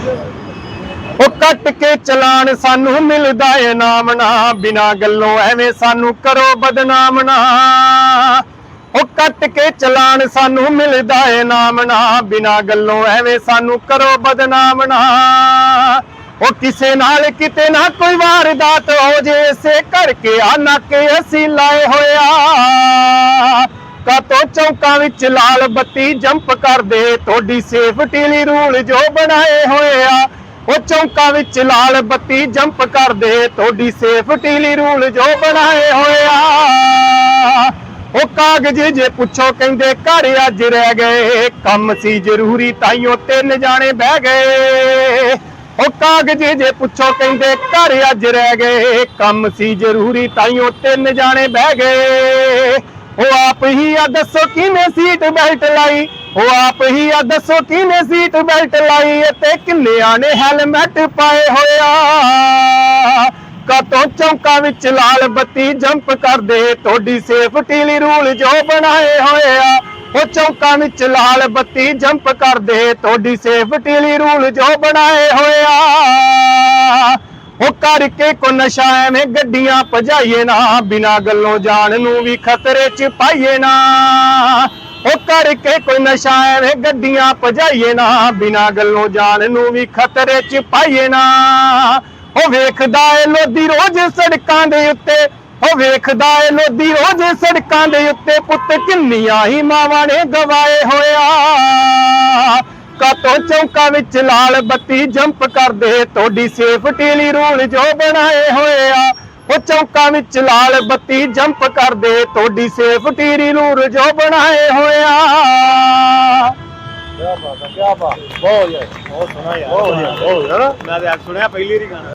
ਉਹ ਕੱਟ ਕੇ ਚਲਾਨ ਸਾਨੂੰ ਮਿਲਦਾ ਏ ਨਾਮ ਨਾ, ਬਿਨਾ ਗੱਲੋਂ ਐਵੇਂ ਸਾਨੂੰ ਕਰੋ ਬਦਨਾਮ ਨਾ। ਉਹ ਕੱਟ ਕੇ ਚਲਾਨ ਸਾਨੂੰ ਮਿਲਦਾ ਏ ਨਾਮ ਨਾ, ਬਿਨਾ ਗੱਲੋਂ ਐਵੇਂ ਸਾਨੂੰ ਕਰੋ ਬਦਨਾਮ ਨਾ। ਉਹ ਕਿਸੇ ਨਾਲ ਕਿਤੇ ਨਾ ਕੋਈ ਵਾਰਦਾਤ ਹੋ ਜੇ, ਇਸੇ ਕਰਕੇ ਆ ਨਾਕੇ ਅਸੀਂ ਲਾਏ ਹੋਇਆ ਚੌਂਕਾਂ ਵਿੱਚ ਲਾਲ ਬੱਤੀ ਜੰਪ ਕਰਦੇ ਤੁਹਾਡੀ ਸੇਫਟੀ ਲਈ ਰੂਲ ਜੋ ਬਣਾਏ ਹੋਏ ਆ, ਉਹ ਚੌਂਕਾਂ ਵਿੱਚ ਲਾਲ ਬੱਤੀ ਜੰਪ ਕਰਦੇ ਤੁਹਾਡੀ ਸੇਫਟੀ ਲਈ ਰੂਲ ਜੋ ਬਣਾਏ ਹੋਏ ਆ। ਉਹ ਕਾਗਜ਼ ਜੇ ਪੁੱਛੋ ਕਹਿੰਦੇ ਘਰ ਅੱਜ ਰਹਿ ਗਏ। ਕੰਮ ਸੀ ਜ਼ਰੂਰੀ ਤਾਈਓ ਤਿੰਨ ਜਾਣੇ ਬਹਿ ਗਏ। ਉਹ ਕਾਗਜ਼ ਜੇ ਪੁੱਛੋ ਕਹਿੰਦੇ ਘਰ ਅੱਜ ਰਹਿ ਗਏ। ਕੰਮ ਸੀ ਜ਼ਰੂਰੀ ਤਾਈਓ ਤਿੰਨ ਜਾਣੇ ਬਹਿ ਗਏ। ਹੀ ਆ ਦੱਸੋ ਕਿਵੇਂ ਸੀਟ ਬੈਲਟ ਲਾਈ? ਉਹ ਆਪ ਹੀ ਆ ਦੱਸੋ ਕਿਵੇਂ ਸੀਟ ਬੈਲਟ ਲਾਈ? ਅਤੇ ਕਿੰਨਿਆਂ ਨੇ ਹੈਲਮਟ ਪਾਏ ਹੋਇਆ? ਕਾਤੋਂ ਚੌਂਕਾਂ ਵਿੱਚ ਲਾਲ ਬੱਤੀ ਜੰਪ ਕਰਦੇ? ਤੁਹਾਡੀ ਸੇਫਟੀ ਲਈ ਰੂਲ ਜੋ ਬਣਾਏ ਹੋਏ ਆ। ਉਹ ਚੌਂਕਾਂ ਵਿੱਚ ਲਾਲ ਬੱਤੀ ਜੰਪ ਕਰਦੇ? ਤੁਹਾਡੀ ਸੇਫਟੀ ਲਈ ਰੂਲ ਜੋ ਬਣਾਏ ਹੋਏ ਆ। ਕਰਕੇ ਕੋ ਨਸ਼ਾ ਐਵੇਂ ਗੱਡੀਆਂ ਭਜਾਈਏ ਨਾ, ਬਿਨਾ ਗੱਲੋਂ ਜਾਣ ਨੂੰ ਵੀ ਖਤਰੇ ਚ ਪਾਈਏ ਨਾ। ਉਹ ਕਰਕੇ ਕੋਈ ਨਸ਼ਾ ਐਵੇਂ ਗੱਡੀਆਂ ਭਜਾਈਏ ਨਾ, ਬਿਨਾ ਗੱਲੋਂ ਜਾਨ ਨੂੰ ਵੀ ਖਤਰੇ ਚ ਪਾਈਏ ਨਾ। ਉਹ ਵੇਖਦਾ ਏ ਲੋਦੀ ਰੋਜ਼ ਸੜਕਾਂ ਦੇ ਉੱਤੇ, ਉਹ ਵੇਖਦਾ ਏ ਲੋਦੀ ਰੋਜ਼ ਸੜਕਾਂ ਦੇ ਉੱਤੇ, ਪੁੱਤ ਕਿੰਨੀਆਂ ਹੀ ਮਾਵਾਂ ਨੇ ਗਵਾਏ ਹੋਇਆ। ਕਾਤੋਂ ਚੌਂਕਾਂ ਵਿੱਚ ਲਾਲ ਬੱਤੀ ਜੰਪ ਕਰਦੇ ਤੁਹਾਡੀ ਸੇਫਟੀ ਲਈ ਰੂਲ ਜੋ ਬਣਾਏ ਹੋਏ ਆ। ਉਹ ਚੌਂਕਾਂ ਵਿੱਚ ਲਾਲ ਬੱਤੀ ਜੰਪ ਕਰਦੇ ਤੁਹਾਡੀ ਸੇਫਟੀ ਲਈ ਰੂਲ ਜੋ ਬਣਾਏ ਹੋਏ ਆ। ਕੀ ਬਾਤ ਹੈ ਕੀ ਬਾਤ। ਬਹੁਤ ਯਾਰ ਬਹੁਤ ਸੋਹਣਾ ਯਾਰ। ਬਹੁਤ ਵਧੀਆ ਬਹੁਤ ਯਾਰ। ਮੈਂ ਤਾਂ ਅੱਜ ਸੁਣਿਆ ਪਹਿਲੀ ਵਾਰੀ ਗਾਣਾ।